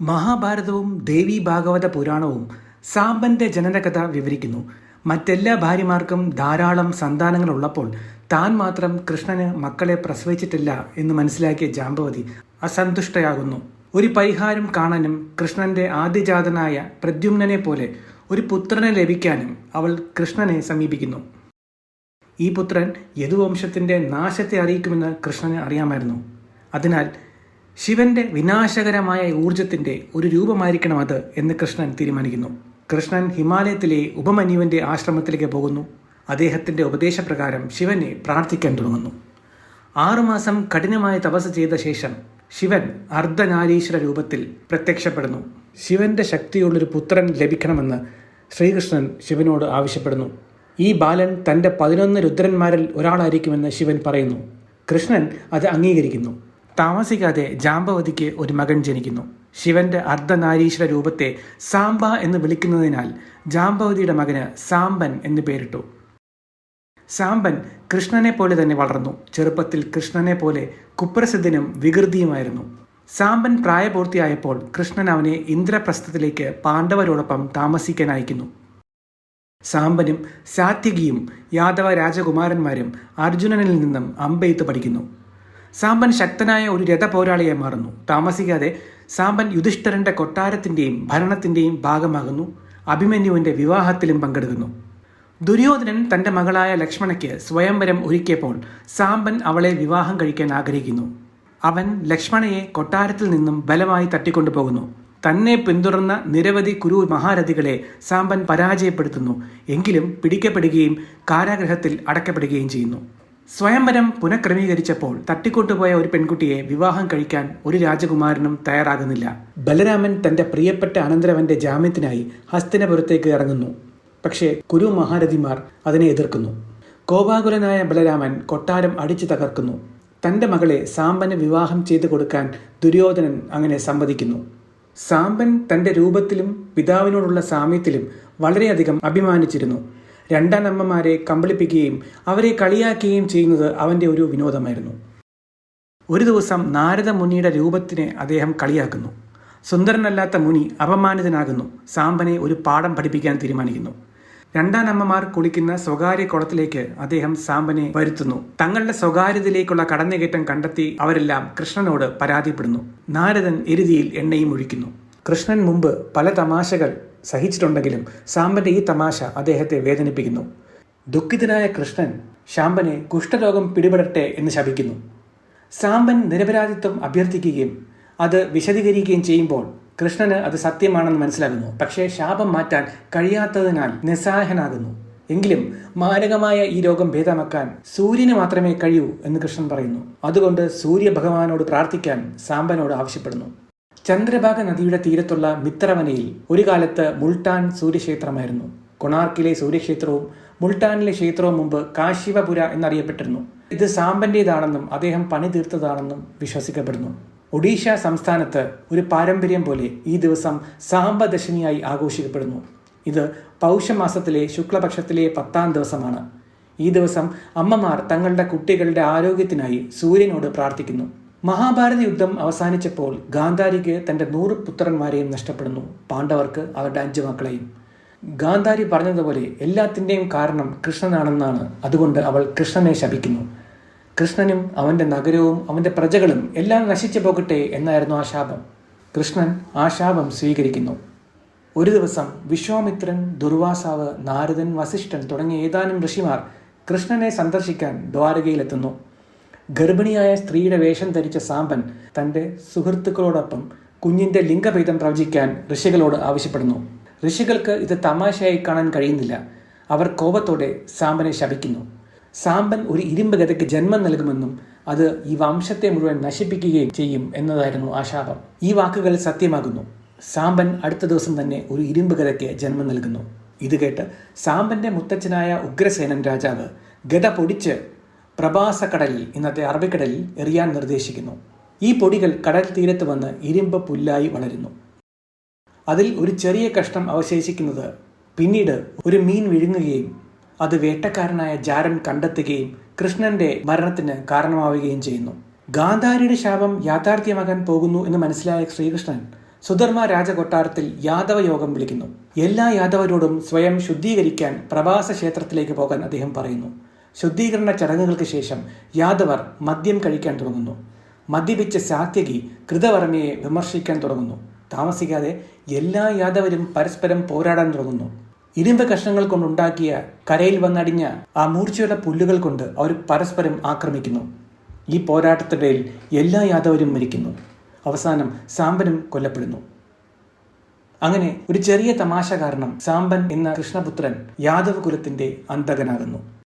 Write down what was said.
മഹാഭാരതവും ദേവി ഭാഗവത പുരാണവും സാമ്പന്റെ ജനനകഥ വിവരിക്കുന്നു. മറ്റെല്ലാ ഭാര്യമാർക്കും ധാരാളം സന്താനങ്ങൾ ഉള്ളപ്പോൾ താൻ മാത്രം കൃഷ്ണന് മക്കളെ പ്രസവിച്ചിട്ടില്ല എന്ന് മനസ്സിലാക്കിയ ജാമ്പവതി അസന്തുഷ്ടയാകുന്നു. ഒരു പരിഹാരം കാണാനും കൃഷ്ണന്റെ ആദ്യജാതനായ പ്രദ്യുമ്നനെ പോലെ ഒരു പുത്രനെ ലഭിക്കാനും അവൾ കൃഷ്ണനെ സമീപിക്കുന്നു. ഈ പുത്രൻ യദുവംശത്തിന്റെ നാശത്തെ അറിയിക്കുമെന്ന് കൃഷ്ണന് അറിയാമായിരുന്നു. അതിനാൽ ശിവന്റെ വിനാശകരമായ ഊർജത്തിന്റെ ഒരു രൂപമായിരിക്കണം അത് എന്ന് കൃഷ്ണൻ തീരുമാനിക്കുന്നു. കൃഷ്ണൻ ഹിമാലയത്തിലെ ഉപമന്യുവിന്റെ ആശ്രമത്തിലേക്ക് പോകുന്നു. അദ്ദേഹത്തിന്റെ ഉപദേശപ്രകാരം ശിവനെ പ്രാർത്ഥിക്കാൻ തുടങ്ങുന്നു. ആറുമാസം കഠിനമായ തപസ് ചെയ്ത ശേഷം ശിവൻ അർദ്ധനാരീശ്വര രൂപത്തിൽ പ്രത്യക്ഷപ്പെടുന്നു. ശിവന്റെ ശക്തിയുള്ളൊരു പുത്രൻ ലഭിക്കണമെന്ന് ശ്രീകൃഷ്ണൻ ശിവനോട് ആവശ്യപ്പെടുന്നു. ഈ ബാലൻ തന്റെ പതിനൊന്ന് രുദ്രന്മാരിൽ ഒരാളായിരിക്കുമെന്ന് ശിവൻ പറയുന്നു. കൃഷ്ണൻ അത് അംഗീകരിക്കുന്നു. താമസിക്കാതെ ജാമ്പവതിക്ക് ഒരു മകൻ ജനിക്കുന്നു. ശിവന്റെ അർദ്ധനാരീശ്വര രൂപത്തെ സാംബ എന്ന് വിളിക്കുന്നതിനാൽ ജാമ്പവതിയുടെ മകന് സാമ്പൻ എന്ന് പേരിട്ടു. സാമ്പൻ കൃഷ്ണനെ പോലെ തന്നെ വളർന്നു. ചെറുപ്പത്തിൽ കൃഷ്ണനെ പോലെ കുപ്രസിദ്ധനും വികൃതിയുമായിരുന്നു. സാമ്പൻ പ്രായപൂർത്തിയായപ്പോൾ കൃഷ്ണൻ അവനെ ഇന്ദ്രപ്രസ്ഥത്തിലേക്ക് പാണ്ഡവരോടൊപ്പം താമസിക്കാൻ അയക്കുന്നു. സാമ്പനും സാത്യകിയും യാദവ രാജകുമാരന്മാരും അർജുനനിൽ നിന്നും അമ്പെയ്ത്ത് പഠിക്കുന്നു. സാമ്പൻ ശക്തനായ ഒരു രഥപോരാളിയെ മാറുന്നു. താമസിക്കാതെ സാമ്പൻ യുധിഷ്ഠരന്റെ കൊട്ടാരത്തിന്റെയും ഭരണത്തിന്റെയും ഭാഗമാകുന്നു. അഭിമന്യുവിന്റെ വിവാഹത്തിലും പങ്കെടുക്കുന്നു. ദുര്യോധനൻ തന്റെ മകളായ ലക്ഷ്മണയ്ക്ക് സ്വയംവരം ഒരുക്കിയപ്പോൾ സാമ്പൻ അവളെ വിവാഹം കഴിക്കാൻ ആഗ്രഹിക്കുന്നു. അവൻ ലക്ഷ്മണയെ കൊട്ടാരത്തിൽ നിന്നും ബലമായി തട്ടിക്കൊണ്ടുപോകുന്നു. തന്നെ പിന്തുടർന്ന നിരവധി കുരു മഹാരഥികളെ സാമ്പൻ പരാജയപ്പെടുത്തുന്നു. എങ്കിലും പിടിക്കപ്പെടുകയും കാരാഗ്രഹത്തിൽ അടക്കപ്പെടുകയും ചെയ്യുന്നു. സ്വയംവരം പുനഃക്രമീകരിച്ചപ്പോൾ തട്ടിക്കൊണ്ടുപോയ ഒരു പെൺകുട്ടിയെ വിവാഹം കഴിക്കാൻ ഒരു രാജകുമാരനും തയ്യാറാകുന്നില്ല. ബലരാമൻ തന്റെ പ്രിയപ്പെട്ട അനന്തരവന്റെ ജാമ്യത്തിനായി ഹസ്തിനപുരത്തേക്ക് ഇറങ്ങുന്നു. പക്ഷേ കുരു മഹാരഥിമാർ അതിനെ എതിർക്കുന്നു. കോപാകുലനായ ബലരാമൻ കൊട്ടാരം അടിച്ചു തകർക്കുന്നു. തന്റെ മകളെ സാമ്പന് വിവാഹം ചെയ്തു കൊടുക്കാൻ ദുര്യോധനൻ അങ്ങനെ സമ്മതിക്കുന്നു. സാമ്പൻ തന്റെ രൂപത്തിലും പിതാവിനോടുള്ള സാമ്യത്തിലും വളരെയധികം അഭിമാനിച്ചിരുന്നു. രണ്ടാനമ്മമാരെ കമ്പളിപ്പിക്കുകയും അവരെ കളിയാക്കുകയും ചെയ്യുന്നത് അവന്റെ ഒരു വിനോദമായിരുന്നു. ഒരു ദിവസം നാരദ മുനിയുടെ രൂപത്തിനെ അദ്ദേഹം കളിയാക്കുന്നു. സുന്ദരനല്ലാത്ത മുനി അപമാനിതനാകുന്നു. സാമ്പനെ ഒരു പാഠം പഠിപ്പിക്കാൻ തീരുമാനിക്കുന്നു. രണ്ടാനമ്മമാർ കുളിക്കുന്ന സ്വകാര്യ കുളത്തിലേക്ക് അദ്ദേഹം സാമ്പനെ വരുത്തുന്നു. തങ്ങളുടെ സ്വകാര്യതയിലേക്കുള്ള കടന്നുകയറ്റം കണ്ടെത്തി അവരെല്ലാം കൃഷ്ണനോട് പരാതിപ്പെടുന്നു. നാരദൻ എരുതിയിൽ എണ്ണയും ഒഴിക്കുന്നു. കൃഷ്ണൻ മുമ്പ് പല തമാശകൾ സഹിച്ചിട്ടുണ്ടെങ്കിലും സാമ്പന്റെ ഈ തമാശ അദ്ദേഹത്തെ വേദനിപ്പിക്കുന്നു. ദുഃഖിതനായ കൃഷ്ണൻ ശാമ്പനെ കുഷ്ഠരോഗം പിടിപെടട്ടെ എന്ന് ശപിക്കുന്നു. സാമ്പൻ നിരപരാധിത്വം അഭ്യർത്ഥിക്കുകയും അത് വിശദീകരിക്കുകയും ചെയ്യുമ്പോൾ കൃഷ്ണന് അത് സത്യമാണെന്ന് മനസ്സിലാകുന്നു. പക്ഷേ ശാപം മാറ്റാൻ കഴിയാത്തതിനാൽ നിസ്സഹായനാകുന്നു. എങ്കിലും മാരകമായ ഈ രോഗം ഭേദമാക്കാൻ സൂര്യന് മാത്രമേ കഴിയൂ എന്ന് കൃഷ്ണൻ പറയുന്നു. അതുകൊണ്ട് സൂര്യഭഗവാനോട് പ്രാർത്ഥിക്കാൻ സാമ്പനോട് ആവശ്യപ്പെടുന്നു. ചന്ദ്രഭാഗ നദിയുടെ തീരത്തുള്ള മിത്രവനയിൽ ഒരു കാലത്ത് മുൾട്ടാൻ സൂര്യക്ഷേത്രമായിരുന്നു. കൊണാർക്കിലെ സൂര്യക്ഷേത്രവും മുൾട്ടാനിലെ ക്ഷേത്രവും മുമ്പ് കാശിവപുര എന്നറിയപ്പെട്ടിരുന്നു. ഇത് സാമ്പന്റേതാണെന്നും അദ്ദേഹം പണി തീർത്തതാണെന്നും വിശ്വസിക്കപ്പെടുന്നു. ഒഡീഷ സംസ്ഥാനത്ത് ഒരു പാരമ്പര്യം പോലെ ഈ ദിവസം സാമ്പദശമിയായി ആഘോഷിക്കപ്പെടുന്നു. ഇത് പൗഷമാസത്തിലെ ശുക്ലപക്ഷത്തിലെ പത്താം ദിവസമാണ്. ഈ ദിവസം അമ്മമാർ തങ്ങളുടെ കുട്ടികളുടെ ആരോഗ്യത്തിനായി സൂര്യനോട് പ്രാർത്ഥിക്കുന്നു. മഹാഭാരത യുദ്ധം അവസാനിച്ചപ്പോൾ ഗാന്ധാരിക്ക് തന്റെ നൂറ് പുത്രന്മാരെയും നഷ്ടപ്പെടുന്നു. പാണ്ഡവർക്ക് അവരുടെ അഞ്ച് മക്കളെയും. ഗാന്ധാരി പറഞ്ഞതുപോലെ എല്ലാത്തിന്റെയും കാരണം കൃഷ്ണനാണെന്നാണ്. അതുകൊണ്ട് അവൾ കൃഷ്ണനെ ശപിക്കുന്നു. കൃഷ്ണനും അവന്റെ നഗരവും അവന്റെ പ്രജകളും എല്ലാം നശിച്ചു പോകട്ടെ എന്നായിരുന്നു ആ ശാപം. കൃഷ്ണൻ ആ ശാപം സ്വീകരിക്കുന്നു. ഒരു ദിവസം വിശ്വാമിത്രൻ ദുർവാസാവ് നാരദൻ വസിഷ്ഠൻ തുടങ്ങിയ ഏതാനും ഋഷിമാർ കൃഷ്ണനെ സന്ദർശിക്കാൻ ദ്വാരകയിലെത്തുന്നു. ഗർഭിണിയായ സ്ത്രീയുടെ വേഷം ധരിച്ച സാമ്പൻ തന്റെ സുഹൃത്തുക്കളോടൊപ്പം കുഞ്ഞിന്റെ ലിംഗഭേദം പ്രവചിക്കാൻ ഋഷികളോട് ആവശ്യപ്പെടുന്നു. ഋഷികൾക്ക് ഇത് തമാശയായി കാണാൻ കഴിയുന്നില്ല. അവർ കോപത്തോടെ സാമ്പനെ ശപിക്കുന്നു. സാമ്പൻ ഒരു ഇരുമ്പ് ഗതയ്ക്ക് ജന്മം നൽകുമെന്നും അത് ഈ വംശത്തെ മുഴുവൻ നശിപ്പിക്കുകയും ചെയ്യും എന്നതായിരുന്നു ആ ശാപം. ഈ വാക്കുകൾ സത്യമാകുന്നു. സാമ്പൻ അടുത്ത ദിവസം തന്നെ ഒരു ഇരുമ്പ് ഗതയ്ക്ക് ജന്മം നൽകുന്നു. ഇത് കേട്ട് സാമ്പന്റെ മുത്തച്ഛനായ ഉഗ്രസേനൻ രാജാവ് ഗത പൊടിച്ച് പ്രഭാസക്കടലിൽ ഇന്നത്തെ അറബിക്കടലിൽ എറിയാൻ നിർദ്ദേശിക്കുന്നു. ഈ പൊടികൾ കടൽ തീരത്ത് വന്ന് ഇരുമ്പ് പുല്ലായി വളരുന്നു. അതിൽ ഒരു ചെറിയ കഷ്ണം അവശേഷിക്കുന്നത് പിന്നീട് ഒരു മീൻ വിഴുങ്ങുകയും അത് വേട്ടക്കാരനായ ജാരൻ കണ്ടെത്തുകയും കൃഷ്ണന്റെ മരണത്തിന് കാരണമാവുകയും ചെയ്യുന്നു. ഗാന്ധാരിയുടെ ശാപം യാഥാർത്ഥ്യമാകാൻ പോകുന്നു എന്ന് മനസ്സിലായ ശ്രീകൃഷ്ണൻ സുധർമ്മ രാജകൊട്ടാരത്തിൽ യാദവ യോഗം വിളിക്കുന്നു. എല്ലാ യാദവരോടും സ്വയം ശുദ്ധീകരിക്കാൻ പ്രവാസ ക്ഷേത്രത്തിലേക്ക് പോകാൻ അദ്ദേഹം പറയുന്നു. ശുദ്ധീകരണ ചടങ്ങുകൾക്ക് ശേഷം യാദവർ മദ്യം കഴിക്കാൻ തുടങ്ങുന്നു. മദ്യപിച്ച സാത്യകി കൃതവർമ്മയെ വിമർശിക്കാൻ തുടങ്ങുന്നു. താമസിക്കാതെ എല്ലാ യാദവരും പരസ്പരം പോരാടാൻ തുടങ്ങുന്നു. ഇരുമ്പ് കഷ്ണങ്ങൾ കൊണ്ടുണ്ടാക്കിയ കരയിൽ വന്നടിഞ്ഞ ആ മൂർച്ചയുള്ള പുല്ലുകൾ കൊണ്ട് അവർ പരസ്പരം ആക്രമിക്കുന്നു. ഈ പോരാട്ടത്തിനിടയിൽ എല്ലാ യാദവരും മരിക്കുന്നു. അവസാനം സാമ്പനും കൊല്ലപ്പെടുന്നു. അങ്ങനെ ഒരു ചെറിയ തമാശ കാരണം സാമ്പൻ എന്ന കൃഷ്ണപുത്രൻ യാദവ കുലത്തിന്റെ അന്തകനാകുന്നു